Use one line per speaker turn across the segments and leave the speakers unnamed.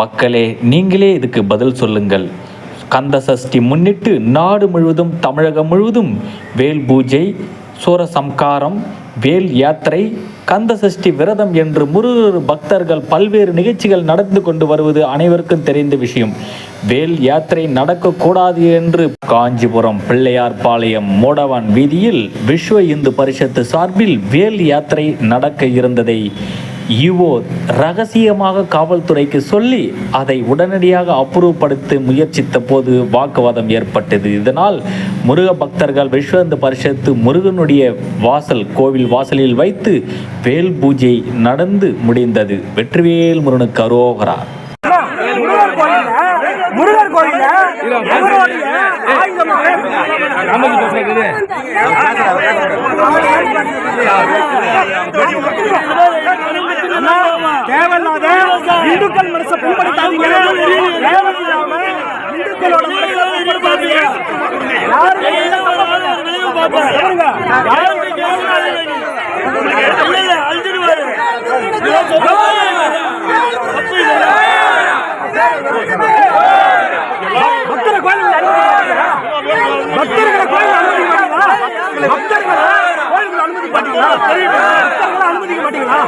மக்களே நீங்களே இதுக்கு பதில் சொல்லுங்கள். கந்த சஷ்டி முன்னிட்டு நாடு முழுவதும் தமிழகம் முழுவதும் வேல் பூஜை சூரசம்காரம் வேல் யாத்திரை கந்த சஷ்டி விரதம் என்று முருகர் பக்தர்கள் பல்வேறு நிகழ்ச்சிகள் நடந்து கொண்டு வருவது அனைவருக்கும் தெரிந்த விஷயம். வேல் யாத்திரை நடக்கக்கூடாது என்று காஞ்சிபுரம் பிள்ளையார் பாளையம் மோடவான் வீதியில் விஸ்வ இந்து பரிஷத்து சார்பில் வேல் யாத்திரை நடக்க இருந்ததை இவோ ரகசியமாக காவல்துறைக்கு சொல்லி அதை உடனடியாக அப்புறப்படுத்த முயற்சித்த போது வாக்குவாதம் ஏற்பட்டது. இதனால் முருக பக்தர்கள் விஸ்வந்த பரிஷத்து முருகனுடைய வாசல் கோவில் வாசலில் வைத்து வேல் பூஜை நடந்து முடிந்தது. வெற்றிவேல் முருகனுக்கு அரோகரா.
முருகர் கோயில்ல ஆயுதமாக. இந்துக்கள் மனசை புண்படுத்தாதீங்க இந்துக்களோட மனசை புண்படுத்தாதீங்க பக்தர்களை மாட்டீங்களா? பக்தர்களை கோயிலுக்கு மாட்டீங்களா? பக்தர்களை அனுமதிக்க மாட்டீங்களா?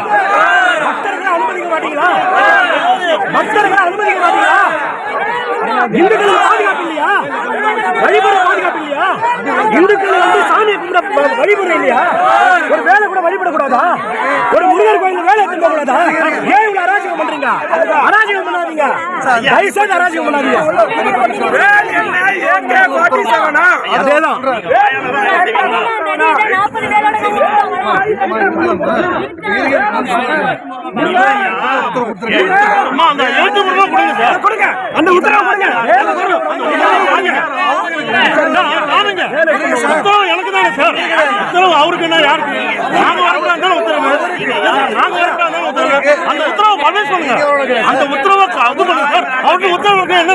பக்தர்களை அனுமதிக்க மாட்டீங்களா? பக்தர்களை அனுமதிக்க மாட்டீங்களா? இந்துக்களுக்கு பாதுகாப்பு இல்லையா வழிபட பாதுகாப்பு இல்லையா இந்துக்கள் வந்து சாமியை கும்பிட வ- வழிபடுற இல்லையா ஒரு வேலை கூட வழிபடக்கூடாதா ஒரு முருகர் கோயில் வேலை எடுத்து கூடாதா ஏன் இவ்வளவு அராஜகம் பண்றீங்க அராஜகம் பண்ணாதீங்க தயவு செய்து அராஜகம் பண்ணாதீங்க அதேதான் கொடுங்க அந்த உத்தரவு கொடுங்க வேலை வரும்.
உத்தரவு எனக்கு தானே சார் உத்தரவு அவருக்கு என்ன யாருக்கு நாங்க வரக்கூடாது உத்தரவு நாங்க வரக்கூடாது உத்தரவு அந்த உத்தரவை பண்ண சொல்லுங்க அந்த உத்தரவை இது பண்ணுங்க சார் அவருக்கு உத்தரவு என்ன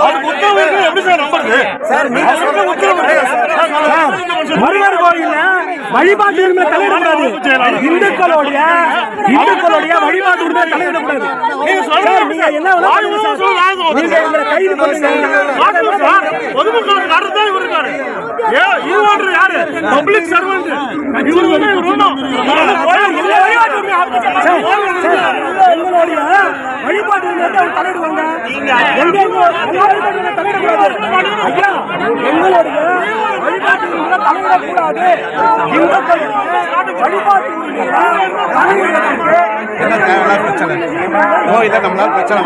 அவருக்கு உத்தரவு எப்படி சார் நம்புறது அவருக்கு உத்தரவு இருக்கு சார்,
முருகர் கோயில்ல வழிபாட்டு உரிமை தலையிடக்கூடாது இந்துக்களுடைய இந்துக்களுடைய வழிபாட்டு உரிமை தலையிடக்கூடாது.
நீங்க
என்ன நீங்க இவங்களை கைது பண்ணுங்க.
இவர் இவர் யாரு? பப்ளிக் இவர் வந்து இவர்
வழிபாட்டு எங்களுடைய தலையிடுவாங்க. தலையிடக்கூடாது ஐயா எங்களுடைய வழிபாட்டு உரிமை தலையிடக்கூடாது. வழிபாட்டு உரிமையை
பிரச்சனை